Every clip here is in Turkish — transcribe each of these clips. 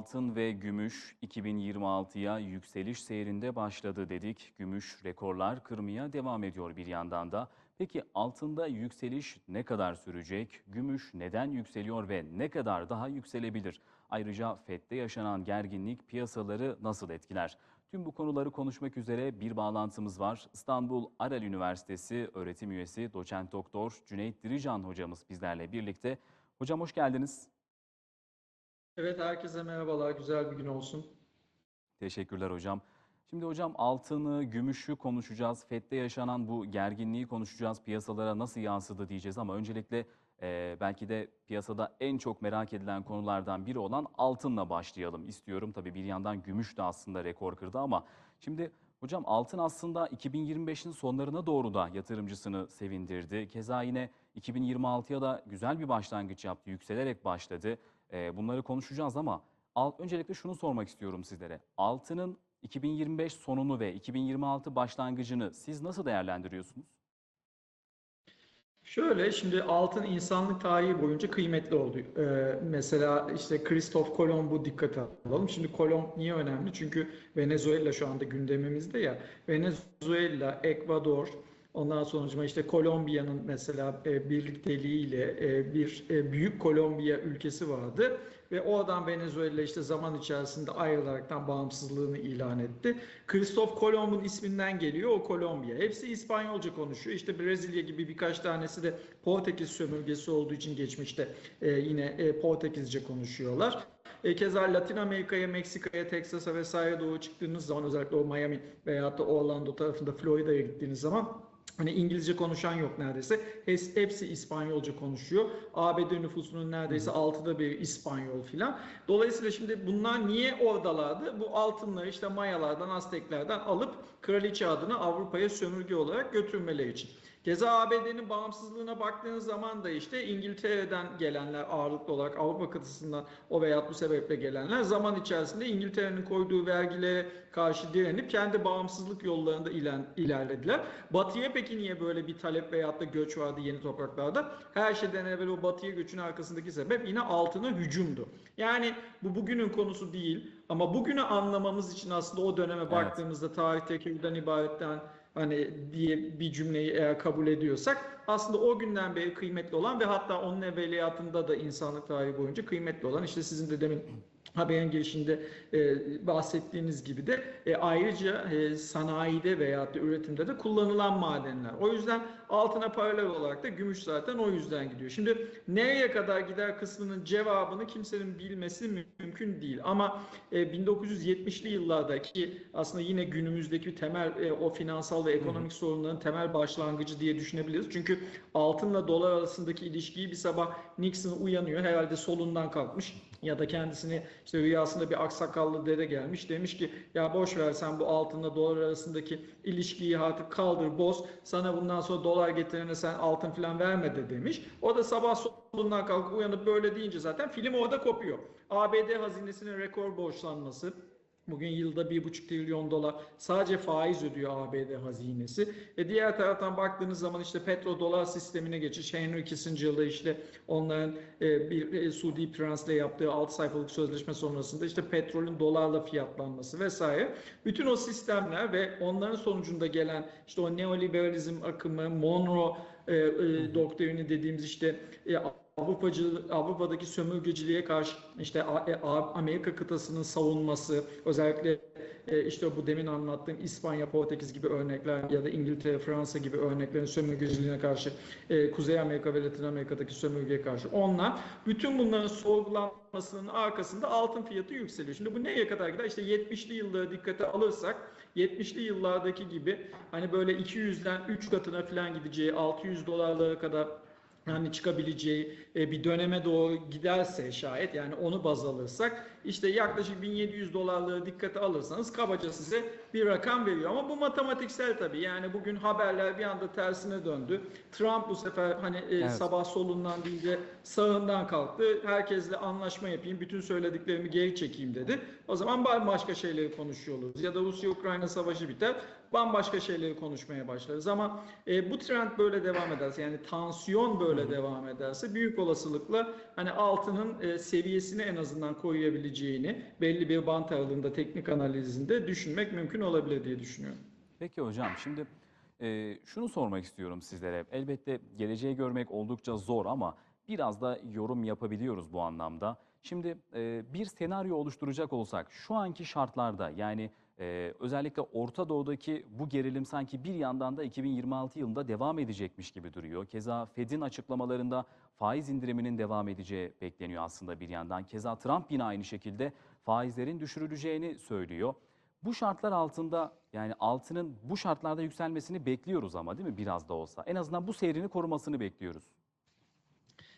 altın ve gümüş 2026'ya yükseliş seyrinde başladı dedik. Gümüş rekorlar kırmaya devam ediyor bir yandan da. Peki altında yükseliş ne kadar sürecek? Gümüş neden yükseliyor ve ne kadar daha yükselebilir? Ayrıca FED'de yaşanan gerginlik piyasaları nasıl etkiler? Tüm bu konuları konuşmak üzere bir bağlantımız var. İstanbul Aral Üniversitesi öğretim üyesi doçent doktor Cüneyt Dirican hocamız bizlerle birlikte. Hocam hoş geldiniz. Evet herkese merhabalar. Güzel bir gün olsun. Teşekkürler hocam. Şimdi hocam altını, gümüşü konuşacağız. FED'de yaşanan bu gerginliği konuşacağız. Piyasalara nasıl yansıdı diyeceğiz ama öncelikle e, belki de piyasada en çok merak edilen konulardan biri olan altınla başlayalım istiyorum. Tabii bir yandan gümüş de aslında rekor kırdı ama şimdi hocam altın aslında 2025'in sonlarına doğru da yatırımcısını sevindirdi. Keza yine 2026'ya da güzel bir başlangıç yaptı, yükselerek başladı. E, bunları konuşacağız ama al, öncelikle şunu sormak istiyorum sizlere. Altının 2025 sonunu ve 2026 başlangıcını siz nasıl değerlendiriyorsunuz? Şöyle şimdi altın insanlık tarihi boyunca kıymetli oldu. Ee, mesela işte Christoph Kolomb'u dikkate alalım. Şimdi Kolomb niye önemli? Çünkü Venezuela şu anda gündemimizde ya. Venezuela, Ekvador, Ondan sonucuma işte Kolombiya'nın mesela e, birlikteliğiyle e, bir e, büyük Kolombiya ülkesi vardı ve o adam Venezuela işte zaman içerisinde ayrılaraktan bağımsızlığını ilan etti. Kristof Kolomb'un isminden geliyor o Kolombiya. Hepsi İspanyolca konuşuyor. İşte Brezilya gibi birkaç tanesi de Portekiz sömürgesi olduğu için geçmişte yine Portekizce konuşuyorlar. E, keza Latin Amerika'ya, Meksika'ya, Teksas'a vesaire doğru çıktığınız zaman özellikle o Miami veya da Orlando tarafında Florida'ya gittiğiniz zaman Hani İngilizce konuşan yok neredeyse. Hepsi İspanyolca konuşuyor. ABD nüfusunun neredeyse altıda bir İspanyol filan. Dolayısıyla şimdi bunlar niye oradalardı? Bu altınları işte Mayalardan, Azteklerden alıp kraliçe adına Avrupa'ya sömürge olarak götürmeleri için. Keza ABD'nin bağımsızlığına baktığınız zaman da işte İngiltere'den gelenler ağırlıklı olarak Avrupa kıtasından o veya bu sebeple gelenler zaman içerisinde İngiltere'nin koyduğu vergilere karşı direnip kendi bağımsızlık yollarında ilerlediler. Batı'ya peki niye böyle bir talep veyahut da göç vardı yeni topraklarda? Her şeyden evvel o Batı'ya göçün arkasındaki sebep yine altına hücumdu. Yani bu bugünün konusu değil ama bugünü anlamamız için aslında o döneme evet. baktığımızda tarih tekerrürden ibaretten hani diye bir cümleyi eğer kabul ediyorsak aslında o günden beri kıymetli olan ve hatta onun evveliyatında da insanlık tarihi boyunca kıymetli olan işte sizin de demin haberin girişinde e, bahsettiğiniz gibi de e, ayrıca e, sanayide veya da üretimde de kullanılan madenler. O yüzden altına paralel olarak da gümüş zaten o yüzden gidiyor. Şimdi nereye kadar gider kısmının cevabını kimsenin bilmesi mümkün değil. Ama e, 1970'li yıllardaki aslında yine günümüzdeki temel e, o finansal ve ekonomik sorunların temel başlangıcı diye düşünebiliriz. Çünkü altınla dolar arasındaki ilişkiyi bir sabah Nixon uyanıyor herhalde solundan kalkmış ya da kendisini işte rüyasında bir aksakallı dede gelmiş demiş ki ya boş ver sen bu altınla dolar arasındaki ilişkiyi artık kaldır boz sana bundan sonra dolar getirene sen altın falan verme de demiş. O da sabah solundan kalkıp uyanıp böyle deyince zaten film orada kopuyor. ABD hazinesinin rekor borçlanması Bugün yılda 1,5 trilyon dolar sadece faiz ödüyor ABD hazinesi. E diğer taraftan baktığınız zaman işte petrodolar sistemine geçiş Henry Kissinger'da işte onların e, bir e, Suudi Prens'le yaptığı 6 sayfalık sözleşme sonrasında işte petrolün dolarla fiyatlanması vesaire. Bütün o sistemler ve onların sonucunda gelen işte o neoliberalizm akımı, Monroe e, e, doktrini dediğimiz işte e, Avrupacı, Avrupa'daki sömürgeciliğe karşı işte e, Amerika kıtasının savunması, özellikle e, işte bu demin anlattığım İspanya, Portekiz gibi örnekler ya da İngiltere, Fransa gibi örneklerin sömürgeciliğine karşı, e, Kuzey Amerika ve Latin Amerika'daki sömürgeye karşı onlar bütün bunların sorgulanmasının arkasında altın fiyatı yükseliyor. Şimdi bu neye kadar gider? İşte 70'li yılları dikkate alırsak 70'li yıllardaki gibi hani böyle 200'den 3 katına falan gideceği 600 dolarlara kadar yani çıkabileceği e, bir döneme doğru giderse şayet yani onu baz alırsak işte yaklaşık 1700 dolarlığı dikkate alırsanız kabaca size bir rakam veriyor. Ama bu matematiksel tabii. Yani bugün haberler bir anda tersine döndü. Trump bu sefer hani e, evet. sabah solundan değil de sağından kalktı. Herkesle anlaşma yapayım, bütün söylediklerimi geri çekeyim dedi. O zaman bambaşka şeyleri konuşuyoruz. Ya da Rusya-Ukrayna savaşı biter, bambaşka şeyleri konuşmaya başlarız. Ama e, bu trend böyle devam ederse yani tansiyon böyle böyle devam ederse büyük olasılıkla hani altının e, seviyesini en azından koruyabileceğini belli bir bant aralığında teknik analizinde düşünmek mümkün olabilir diye düşünüyorum. Peki hocam şimdi e, şunu sormak istiyorum sizlere. Elbette geleceği görmek oldukça zor ama biraz da yorum yapabiliyoruz bu anlamda. Şimdi e, bir senaryo oluşturacak olsak şu anki şartlarda yani e, özellikle Orta Doğu'daki bu gerilim sanki bir yandan da 2026 yılında devam edecekmiş gibi duruyor. Keza Fed'in açıklamalarında faiz indiriminin devam edeceği bekleniyor aslında bir yandan. Keza Trump yine aynı şekilde faizlerin düşürüleceğini söylüyor. Bu şartlar altında yani altının bu şartlarda yükselmesini bekliyoruz ama değil mi biraz da olsa? En azından bu seyrini korumasını bekliyoruz.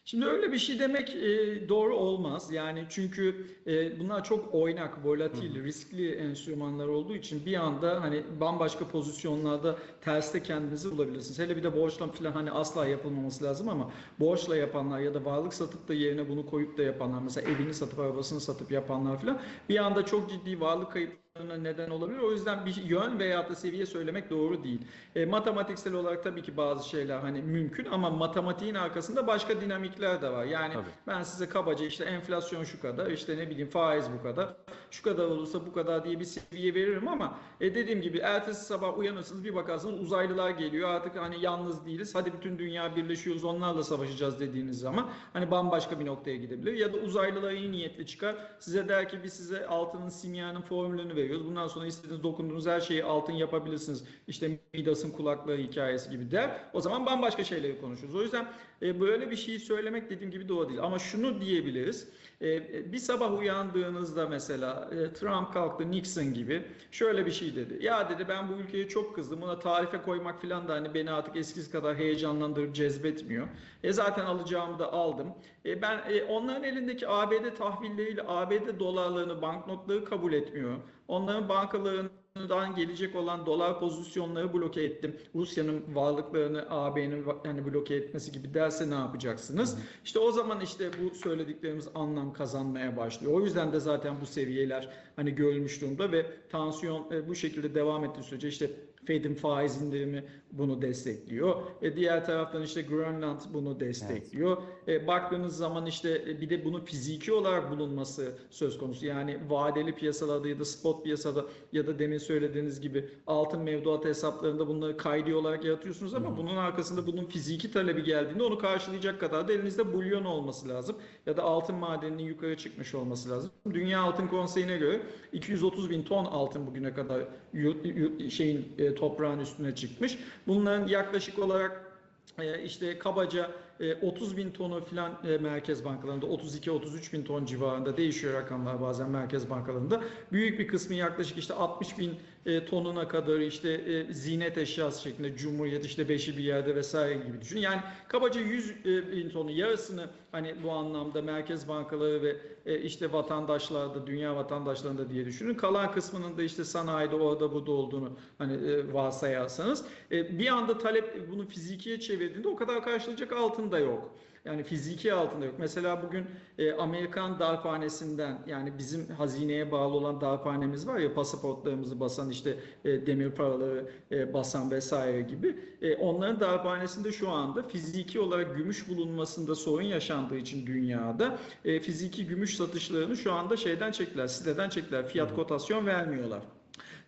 Şimdi öyle bir şey demek e, doğru olmaz. Yani çünkü e, bunlar çok oynak, volatil, riskli enstrümanlar olduğu için bir anda hani bambaşka pozisyonlarda terste kendinizi bulabilirsiniz. Hele bir de borçla falan hani asla yapılmaması lazım ama borçla yapanlar ya da varlık satıp da yerine bunu koyup da yapanlar mesela evini satıp arabasını satıp yapanlar falan bir anda çok ciddi varlık kayıplarına neden olabilir. O yüzden bir yön veya da seviye söylemek doğru değil. E, matematiksel olarak tabii ki bazı şeyler hani mümkün ama matematiğin arkasında başka dinamikler de var. Yani Tabii. ben size kabaca işte enflasyon şu kadar, işte ne bileyim faiz bu kadar, şu kadar olursa bu kadar diye bir seviye veririm ama e, dediğim gibi ertesi sabah uyanırsınız bir bakarsınız uzaylılar geliyor artık hani yalnız değiliz. Hadi bütün dünya birleşiyoruz onlarla savaşacağız dediğiniz zaman hani bambaşka bir noktaya gidebilir. Ya da uzaylılar iyi niyetli çıkar size der ki biz size altının simyanın formülünü veriyoruz. Bundan sonra istediğiniz dokunduğunuz her şeyi altın yapabilirsiniz. İşte Midas'ın kulaklığı hikayesi gibi der. O zaman bambaşka şeyleri konuşuruz. O yüzden e, böyle bir şeyi söylemek dediğim gibi doğru değil. Ama şunu diyebiliriz. E, bir sabah uyandığınızda mesela e, Trump kalktı Nixon gibi şöyle bir şey dedi. Ya dedi ben bu ülkeye çok kızdım. Buna tarife koymak falan da hani beni artık eskisi kadar heyecanlandırıp cezbetmiyor. E zaten alacağımı da aldım. E, ben e, onların elindeki ABD tahvilleriyle ABD dolarlarını, banknotları kabul etmiyor. Onların bankalarından gelecek olan dolar pozisyonları bloke ettim. Rusya'nın varlıklarını AB'nin yani bloke etmesi gibi derse ne yapacaksınız? İşte o zaman işte bu söylediklerimiz anlam kazanmaya başlıyor. O yüzden de zaten bu seviyeler hani görülmüş durumda ve tansiyon e, bu şekilde devam ettiği sürece işte Fed'in faiz indirimi bunu destekliyor. E, diğer taraftan işte Grönland bunu destekliyor. E, baktığınız zaman işte e, bir de bunu fiziki olarak bulunması söz konusu. Yani vadeli piyasalarda ya da spot piyasada ya da demin söylediğiniz gibi altın mevduat hesaplarında bunları kaydi olarak yaratıyorsunuz ama bunun arkasında bunun fiziki talebi geldiğinde onu karşılayacak kadar da elinizde bulyon olması lazım. Ya da altın madeninin yukarı çıkmış olması lazım. Dünya Altın Konseyi'ne göre 230 bin ton altın bugüne kadar şeyin e, toprağın üstüne çıkmış. Bunların yaklaşık olarak e, işte kabaca e, 30 bin tonu filan e, merkez bankalarında 32-33 bin ton civarında değişiyor rakamlar bazen merkez bankalarında. Büyük bir kısmı yaklaşık işte 60 bin e, tonuna kadar işte e, zinet eşyası şeklinde Cumhuriyet işte beşi bir yerde vesaire gibi düşünün. Yani kabaca 100 e, bin tonu yarısını hani bu anlamda merkez bankaları ve e, işte vatandaşlarda dünya vatandaşlarında diye düşünün. Kalan kısmının da işte sanayide orada burada olduğunu hani e, varsayarsanız e, bir anda talep bunu fizikiye çevirdiğinde o kadar karşılayacak altın da yok. Yani fiziki altında yok. Mesela bugün e, Amerikan darphanesinden yani bizim hazineye bağlı olan darphanemiz var ya pasaportlarımızı basan işte e, demir paraları e, basan vesaire gibi. E, onların darphanesinde şu anda fiziki olarak gümüş bulunmasında sorun yaşandığı için dünyada e, fiziki gümüş satışlarını şu anda şeyden çektiler, siteden çektiler. Fiyat kotasyon vermiyorlar.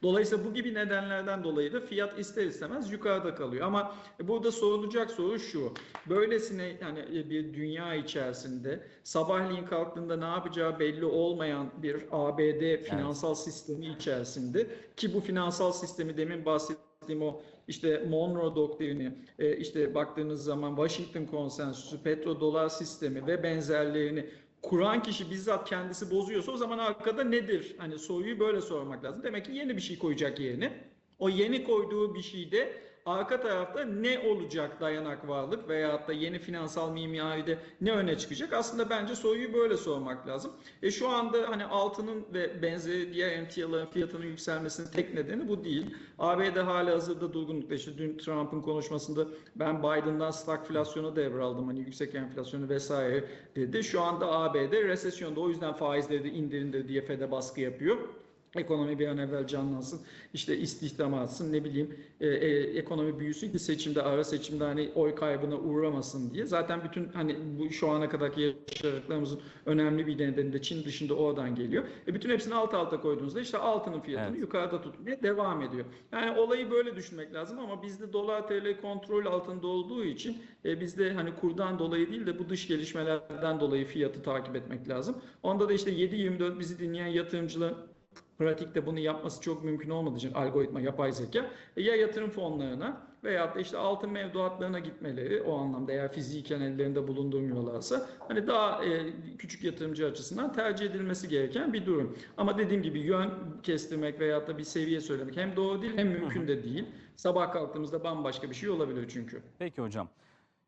Dolayısıyla bu gibi nedenlerden dolayı da fiyat ister istemez yukarıda kalıyor. Ama burada sorulacak soru şu. Böylesine yani bir dünya içerisinde sabahleyin kalktığında ne yapacağı belli olmayan bir ABD finansal sistemi içerisinde ki bu finansal sistemi demin bahsettiğim o işte Monroe doktrini, e, işte baktığınız zaman Washington konsensüsü, petrodolar sistemi ve benzerlerini kuran kişi bizzat kendisi bozuyorsa o zaman arkada nedir? Hani soruyu böyle sormak lazım. Demek ki yeni bir şey koyacak yerine. O yeni koyduğu bir şeyde arka tarafta ne olacak dayanak varlık veyahut da yeni finansal mimaride ne öne çıkacak? Aslında bence soruyu böyle sormak lazım. E şu anda hani altının ve benzeri diğer emtiaların fiyatının yükselmesinin tek nedeni bu değil. ABD hala hazırda durgunlukta. İşte dün Trump'ın konuşmasında ben Biden'dan stagflasyonu devraldım. Hani yüksek enflasyonu vesaire dedi. Şu anda ABD resesyonda o yüzden faizleri de indirindir diye Fed'e baskı yapıyor. Ekonomi bir an evvel canlansın, işte istihdam artsın, ne bileyim e, e, ekonomi büyüsün ki seçimde, ara seçimde hani oy kaybına uğramasın diye. Zaten bütün hani bu şu ana kadarki yaşadıklarımızın önemli bir nedeni de Çin dışında oradan geliyor. E bütün hepsini alt alta koyduğunuzda işte altının fiyatını Evet. yukarıda tutmaya devam ediyor. Yani olayı böyle düşünmek lazım ama bizde dolar TL kontrol altında olduğu için e, bizde hani kurdan dolayı değil de bu dış gelişmelerden dolayı fiyatı takip etmek lazım. Onda da işte 7-24 bizi dinleyen yatırımcılar pratikte bunu yapması çok mümkün olmadığı için algoritma, yapay zeka e, ya yatırım fonlarına veyahut da işte altın mevduatlarına gitmeleri o anlamda eğer fiziken ellerinde bulundurmuyorlarsa hani daha e, küçük yatırımcı açısından tercih edilmesi gereken bir durum. Ama dediğim gibi yön kestirmek veyahut da bir seviye söylemek hem doğru değil hem mümkün de değil. Sabah kalktığımızda bambaşka bir şey olabilir çünkü. Peki hocam.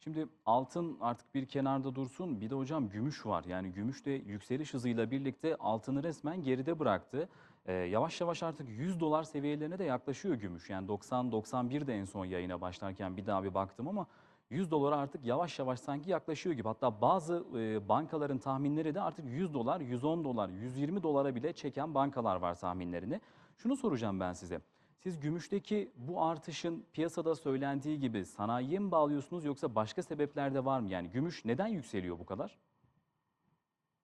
Şimdi altın artık bir kenarda dursun. Bir de hocam gümüş var. Yani gümüş de yükseliş hızıyla birlikte altını resmen geride bıraktı. Ee, yavaş yavaş artık 100 dolar seviyelerine de yaklaşıyor gümüş. Yani 90-91 de en son yayına başlarken bir daha bir baktım ama 100 dolara artık yavaş yavaş sanki yaklaşıyor gibi. Hatta bazı e, bankaların tahminleri de artık 100 dolar, 110 dolar, 120 dolara bile çeken bankalar var tahminlerini. Şunu soracağım ben size. Siz gümüşteki bu artışın piyasada söylendiği gibi sanayiye mi bağlıyorsunuz yoksa başka sebepler de var mı? Yani gümüş neden yükseliyor bu kadar?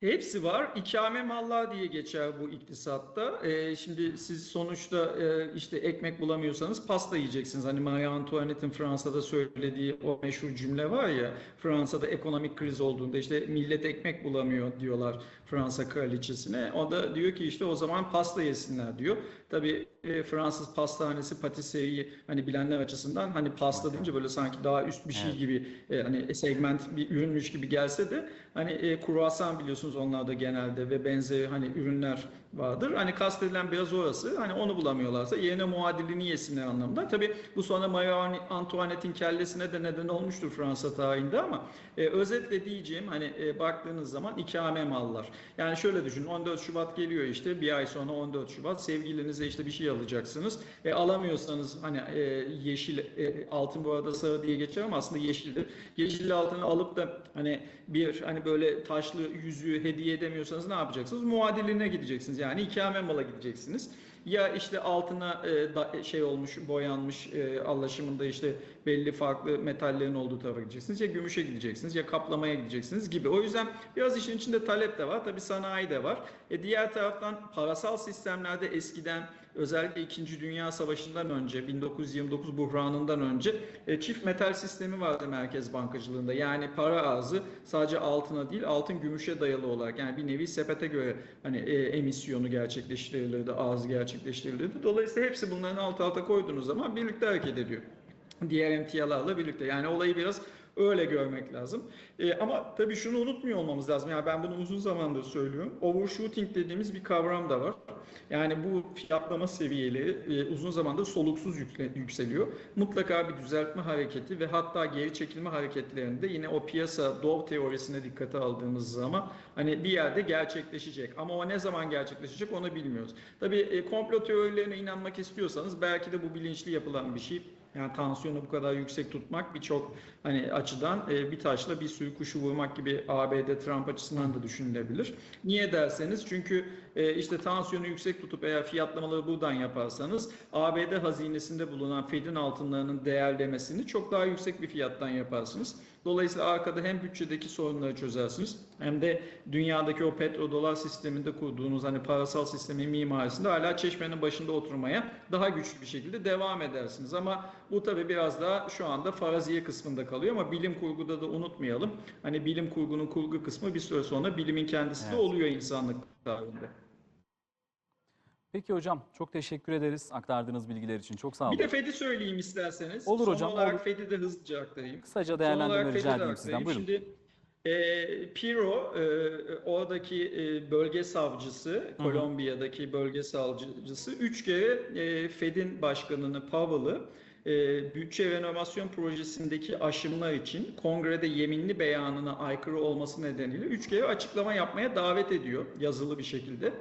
Hepsi var. İkame mallar diye geçer bu iktisatta. Ee, şimdi siz sonuçta e, işte ekmek bulamıyorsanız pasta yiyeceksiniz. Hani Marie Antoinette'in Fransa'da söylediği o meşhur cümle var ya. Fransa'da ekonomik kriz olduğunda işte millet ekmek bulamıyor diyorlar Fransa kraliçesine. O da diyor ki işte o zaman pasta yesinler diyor. Tabii e, Fransız pastanesi, patisserie hani bilenler açısından hani pasta deyince böyle sanki daha üst bir şey Evet. gibi e, hani segment bir ürünmüş gibi gelse de hani e, kruvasan biliyorsunuz onlarda genelde ve benzeri hani ürünler vardır. Hani kastedilen biraz orası. Hani onu bulamıyorlarsa yerine muadilini yesinler anlamında. Tabii bu sonra Marie Antoinette'in kellesine de neden olmuştur Fransa tarihinde ama e, özetle diyeceğim hani e, baktığınız zaman ikame mallar. Yani şöyle düşünün 14 Şubat geliyor işte bir ay sonra 14 Şubat sevgilinize işte bir şey alacaksınız. E, alamıyorsanız hani e, yeşil e, altın bu arada sarı diye geçer ama aslında yeşildir. Yeşil altını alıp da hani bir hani böyle taşlı yüzüğü hediye edemiyorsanız ne yapacaksınız? Muadiline gideceksiniz. Yani ikame mala gideceksiniz. Ya işte altına e, da, şey olmuş, boyanmış e, alaşımında işte belli farklı metallerin olduğu tarafa gideceksiniz. Ya gümüşe gideceksiniz ya kaplamaya gideceksiniz gibi. O yüzden biraz işin içinde talep de var. Tabii sanayi de var. E, diğer taraftan parasal sistemlerde eskiden özellikle 2. Dünya Savaşı'ndan önce 1929 buhranından önce e, çift metal sistemi vardı merkez bankacılığında. Yani para arzı sadece altına değil altın gümüşe dayalı olarak yani bir nevi sepete göre hani e, emisyonu gerçekleştirilirdi, arzı gerçekleştirilirdi. Dolayısıyla hepsi bunların alt alta koyduğunuz zaman birlikte hareket ediyor. Diğer emtialarla birlikte. Yani olayı biraz öyle görmek lazım. E, ama tabii şunu unutmuyor olmamız lazım. Yani ben bunu uzun zamandır söylüyorum. Overshooting dediğimiz bir kavram da var. Yani bu fiyatlama seviyeleri e, uzun zamandır soluksuz yükle- yükseliyor. Mutlaka bir düzeltme hareketi ve hatta geri çekilme hareketlerinde yine o piyasa Dow teorisine dikkate aldığımız zaman hani bir yerde gerçekleşecek. Ama o ne zaman gerçekleşecek onu bilmiyoruz. Tabii e, komplo teorilerine inanmak istiyorsanız belki de bu bilinçli yapılan bir şey. Yani tansiyonu bu kadar yüksek tutmak birçok hani açıdan e, bir taşla bir sürü kuşu vurmak gibi ABD Trump açısından da düşünülebilir. Niye derseniz çünkü e, işte tansiyonu yüksek tutup eğer fiyatlamaları buradan yaparsanız ABD hazinesinde bulunan Fed'in altınlarının değerlemesini çok daha yüksek bir fiyattan yaparsınız. Dolayısıyla arkada hem bütçedeki sorunları çözersiniz hem de dünyadaki o petrodolar sisteminde kurduğunuz hani parasal sistemin mimarisinde hala çeşmenin başında oturmaya daha güçlü bir şekilde devam edersiniz. Ama bu tabii biraz daha şu anda faraziye kısmında kalıyor ama bilim kurguda da unutmayalım. Hani bilim kurgunun kurgu kısmı bir süre sonra bilimin kendisi de Evet. oluyor insanlık tarihinde. Peki hocam çok teşekkür ederiz aktardığınız bilgiler için. Çok sağ olun. Bir de Fed'i söyleyeyim isterseniz. Olur Son hocam, olarak olur. Fed'i de hızlıca aktarayım. Kısaca Son değerlendirme olarak rica edeyim sizden. Buyurun. Şimdi e, Piro, e, oradaki e, bölge savcısı, Kolombiya'daki bölge savcısı üç kere e, Fed'in başkanını Powell'ı e, bütçe renovasyon projesindeki aşımlar için kongrede yeminli beyanına aykırı olması nedeniyle üç kere açıklama yapmaya davet ediyor yazılı bir şekilde.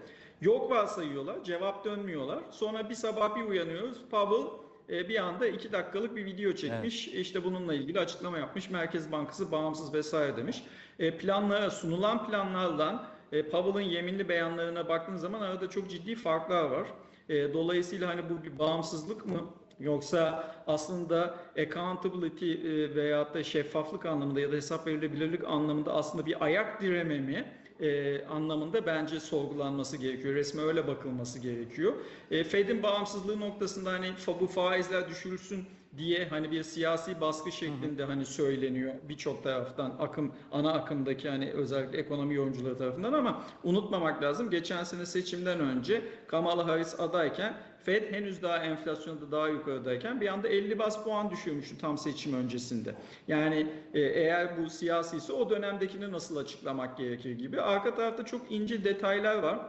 Yok varsayıyorlar, cevap dönmüyorlar. Sonra bir sabah bir uyanıyoruz, Powell e, bir anda iki dakikalık bir video çekmiş. İşte bununla ilgili açıklama yapmış. Merkez Bankası bağımsız vesaire demiş. E, planlara, sunulan planlardan e, Powell'ın yeminli beyanlarına baktığınız zaman arada çok ciddi farklar var. E, dolayısıyla hani bu bir bağımsızlık mı? Yoksa aslında accountability e, veyahut da şeffaflık anlamında ya da hesap verilebilirlik anlamında aslında bir ayak direme mi e, anlamında bence sorgulanması gerekiyor. Resme öyle bakılması gerekiyor. E, Fed'in bağımsızlığı noktasında hani bu faizler düşürülsün diye hani bir siyasi baskı şeklinde hani söyleniyor birçok taraftan akım ana akımdaki hani özellikle ekonomi yorumcuları tarafından ama unutmamak lazım geçen sene seçimden önce Kamala Harris adayken Fed henüz daha enflasyonda daha yukarıdayken bir anda 50 bas puan düşürmüştü tam seçim öncesinde. Yani e, eğer bu siyasi ise o dönemdekini nasıl açıklamak gerekir gibi. Arka tarafta çok ince detaylar var.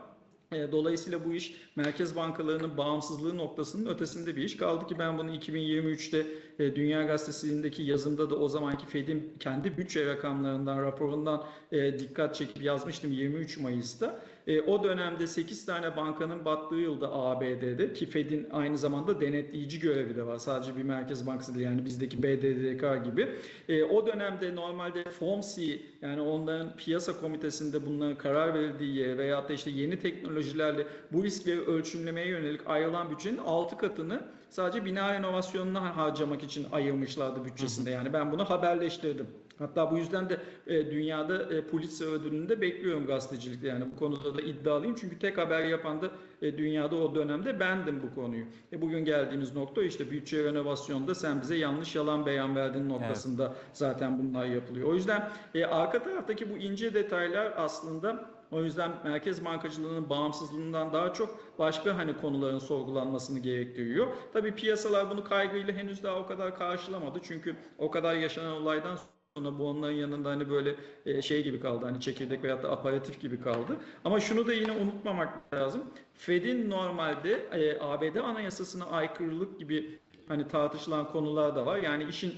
E, Dolayısıyla bu iş merkez bankalarının bağımsızlığı noktasının ötesinde bir iş. Kaldı ki ben bunu 2023'te e, Dünya Gazetesi'ndeki yazımda da o zamanki Fed'in kendi bütçe rakamlarından, raporundan e, dikkat çekip yazmıştım 23 Mayıs'ta. E, o dönemde 8 tane bankanın battığı yılda ABD'de ki Fed'in aynı zamanda denetleyici görevi de var. Sadece bir merkez bankası değil yani bizdeki BDDK gibi. E, o dönemde normalde FOMC yani onların piyasa komitesinde bunların karar verildiği yer veyahut da işte yeni teknolojilerle bu riskleri ölçümlemeye yönelik ayrılan bütçenin 6 katını sadece bina renovasyonuna harcamak için ayırmışlardı bütçesinde. Yani ben bunu haberleştirdim. Hatta bu yüzden de e, dünyada e, Pulitzer ödülünü de bekliyorum gazetecilikte. Yani bu konuda da iddialıyım. Çünkü tek haber yapan da e, dünyada o dönemde bendim bu konuyu. E, bugün geldiğimiz nokta işte bütçe renovasyonda sen bize yanlış yalan beyan verdin noktasında zaten bunlar yapılıyor. O yüzden e, arka taraftaki bu ince detaylar aslında o yüzden merkez bankacılığının bağımsızlığından daha çok başka hani konuların sorgulanmasını gerektiriyor. Tabii piyasalar bunu kaygıyla henüz daha o kadar karşılamadı. Çünkü o kadar yaşanan olaydan sonra bu onların yanında hani böyle e, şey gibi kaldı. Hani çekirdek veyahut da aparatif gibi kaldı. Ama şunu da yine unutmamak lazım. Fed'in normalde e, ABD anayasasına aykırılık gibi hani tartışılan konular da var. Yani işin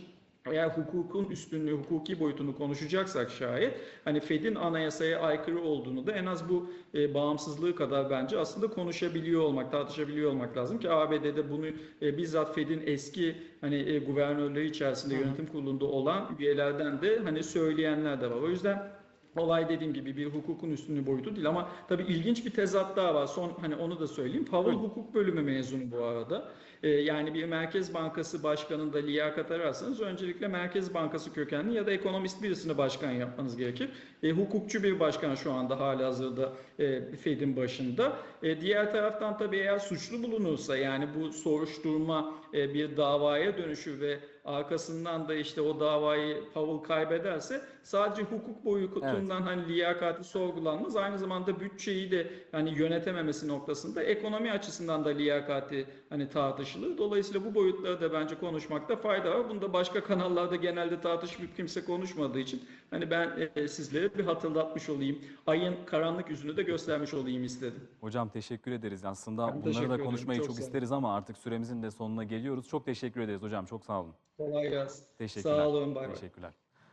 eğer hukukun üstünlüğü, hukuki boyutunu konuşacaksak şayet hani Fed'in anayasaya aykırı olduğunu da en az bu e, bağımsızlığı kadar bence aslında konuşabiliyor olmak, tartışabiliyor olmak lazım ki ABD'de bunu e, bizzat Fed'in eski hani e, guvernörleri içerisinde yönetim kurulunda olan üyelerden de hani söyleyenler de var. O yüzden olay dediğim gibi bir hukukun üstünlüğü boyutu değil ama tabii ilginç bir tezat daha var. Son hani onu da söyleyeyim. Powell hukuk bölümü mezunu bu arada. Ee, yani bir Merkez Bankası başkanında liyakat ararsanız öncelikle Merkez Bankası kökenli ya da ekonomist birisini başkan yapmanız gerekir. E, hukukçu bir başkan şu anda hali hazırda e, Fed'in başında. E, diğer taraftan tabii eğer suçlu bulunursa yani bu soruşturma e, bir davaya dönüşür ve arkasından da işte o davayı Powell kaybederse sadece hukuk boyutundan hani liyakati sorgulanmaz. Aynı zamanda bütçeyi de hani yönetememesi noktasında ekonomi açısından da liyakati hani tartışılır. Dolayısıyla bu boyutları da bence konuşmakta fayda var. Bunda başka kanallarda genelde tartışıp kimse konuşmadığı için hani ben e, sizlere bir hatırlatmış olayım. Ayın karanlık yüzünü de göstermiş olayım istedim. Hocam teşekkür ederiz. Aslında Ben bunları da ederim. konuşmayı Çok çok olun. isteriz ama artık süremizin de sonuna geliyoruz. Çok teşekkür ederiz hocam. Çok sağ olun. Kolay gelsin. Teşekkürler. Sağ olun. Bay. Teşekkürler.